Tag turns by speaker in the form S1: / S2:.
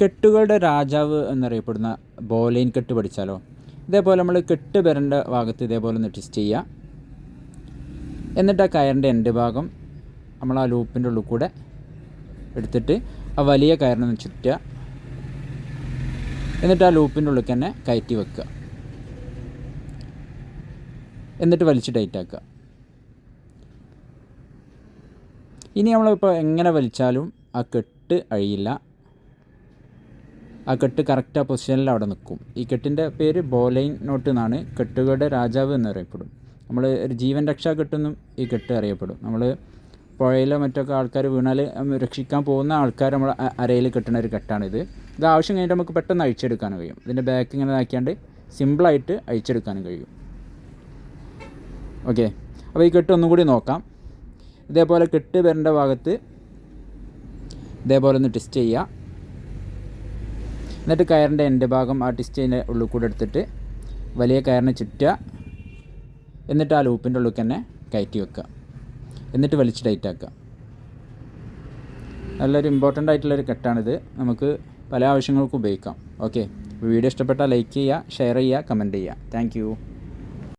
S1: കെട്ടുകളുടെ രാജാവ് എന്നറിയപ്പെടുന്ന ബോലൈൻ കെട്ട് പഠിച്ചാലോ? ഇതേപോലെ നമ്മൾ കെട്ട് വരേണ്ട ഭാഗത്ത് ഇതേപോലെ ഒന്ന് ട്വിസ്റ്റ് ചെയ്യുക എന്നിട്ട് ആ കയറിന്റെ എന്റെ ഭാഗം നമ്മൾ ആ ലൂപ്പിന്റെ ഉള്ളിൽ കൂടെ എടുത്തിട്ട് ആ വലിയ കയറിനൊന്ന് ചുറ്റുക. എന്നിട്ട് ആ ലൂപ്പിന്റെ ഉള്ളിൽ തന്നെ കയറ്റി വെക്കുക. എന്നിട്ട് വലിച്ച് ടൈറ്റ് ആക്കുക. ഇനി നമ്മളിപ്പോൾ എങ്ങനെ വലിച്ചാലും ആ കെട്ട് അഴിയില്ല. ആ കെട്ട് കറക്റ്റ് ആ പൊസിഷനിൽ അവിടെ നിൽക്കും. ഈ കെട്ടിന്റെ പേര് ബോലൈൻ നോട്ട് എന്നാണ്. കെട്ടുകളുടെ രാജാവ് എന്നറിയപ്പെടും. നമ്മൾ ഒരു ജീവൻ രക്ഷാ കെട്ടെന്നും ഈ കെട്ട് അറിയപ്പെടും. നമ്മൾ പുഴയിലോ മറ്റൊക്കെ ആൾക്കാർ വീണാൽ രക്ഷിക്കാൻ പോകുന്ന ആൾക്കാർ നമ്മൾ അരയിൽ കെട്ടുന്ന ഒരു കെട്ടാണിത് ഇത്. ആവശ്യം കഴിഞ്ഞിട്ട് നമുക്ക് പെട്ടെന്ന് അഴിച്ചെടുക്കാൻ കഴിയും. ഇതിന്റെ ബാക്ക് ഇങ്ങനെ നോക്കിയാണ്ട് സിമ്പിളായിട്ട് അഴിച്ചെടുക്കാനും കഴിയും. ഓക്കെ അപ്പോൾ ഈ കെട്ട് ഒന്നും കൂടി നോക്കാം. ഇതേപോലെ കെട്ട് വരേണ്ട ഭാഗത്ത് ഇതേപോലെ ഒന്ന് ട്വിസ്റ്റ് ചെയ്യുക. എന്നിട്ട് കയറിന്റെ എന്റെ ഭാഗം ആ ടിസ്റ്റിന്റെ ഉള്ളിൽ കൂടെ എടുത്തിട്ട് വലിയ കയറിനെ ചുറ്റുക. എന്നിട്ട് ആ ലൂപ്പിന്റെ ഉള്ളിൽ തന്നെ കയറ്റി വെക്കുക. എന്നിട്ട് വലിച്ച് ടൈറ്റ് ആക്കുക. നല്ലൊരു ഇമ്പോർട്ടന്റ് ആയിട്ടുള്ളൊരു കെട്ടാണിത്. നമുക്ക് പല ആവശ്യങ്ങൾക്കും ഉപയോഗിക്കാം. ഓക്കെ വീഡിയോ ഇഷ്ടപ്പെട്ടാൽ ലൈക്ക് ചെയ്യുക ഷെയർ ചെയ്യുക കമന്റ് ചെയ്യുക. താങ്ക്